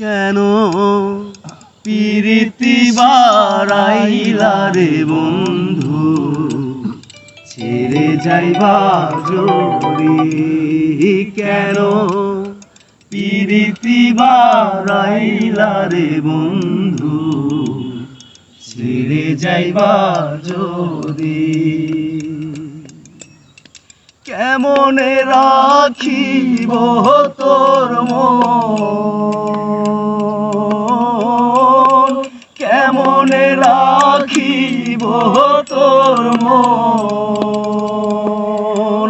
কেন পিরিতি বারাইলা রে বন্ধু? ছেড়ে যাইবা জোরি কেন পিরিতি বারাইলা রে বন্ধু? ছেড়ে যাইবা জোরি কেমনে রাখিব তোর রাখিব তোর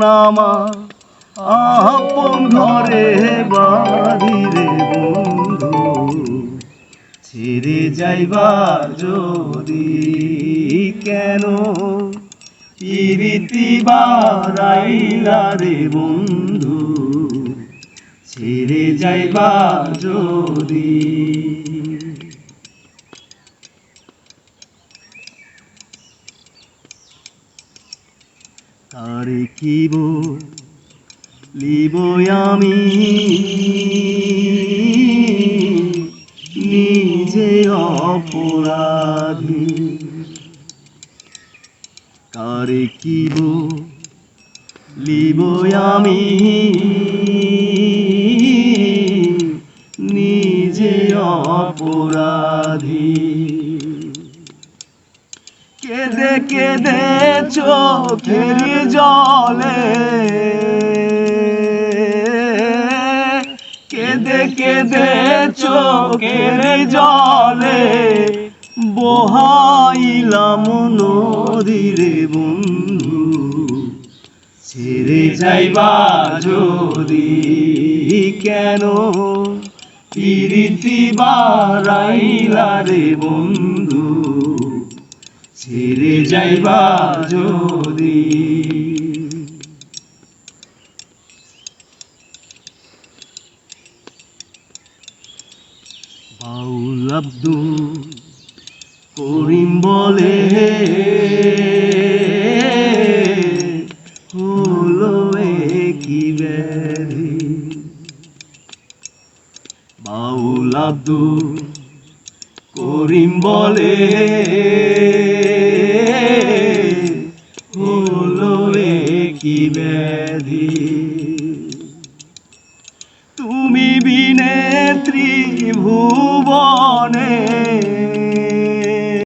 আমার। আপন ঘরে বাড়িরে বন্ধু। ছেড়ে যাইবা যদি কেন? পিরিতি বারাইলা রে বন্ধু। ছেড়ে যাইবা যদি তারে কিব লিব আমি? নিজে অপরাধী। কারে কিব লিব আমি? নিজে অপরাধী। কেঁদে কেঁদে চোখের জলে। কেঁদে কেঁদে চোখের জলে বহাইলাম নদীরে বন্ধু। ছেড়ে যাইবা যদি কেন? পিরিতি বারাইলা রে বন্ধু। ছেড়ে যাইবা যদি। বাউল আব্দুল করিম বলে হলো কি ব্যাধি। বাউল আব্দুল করিম বলে কি ব্যাধি? তুমি বিনে ত্রিভুবনে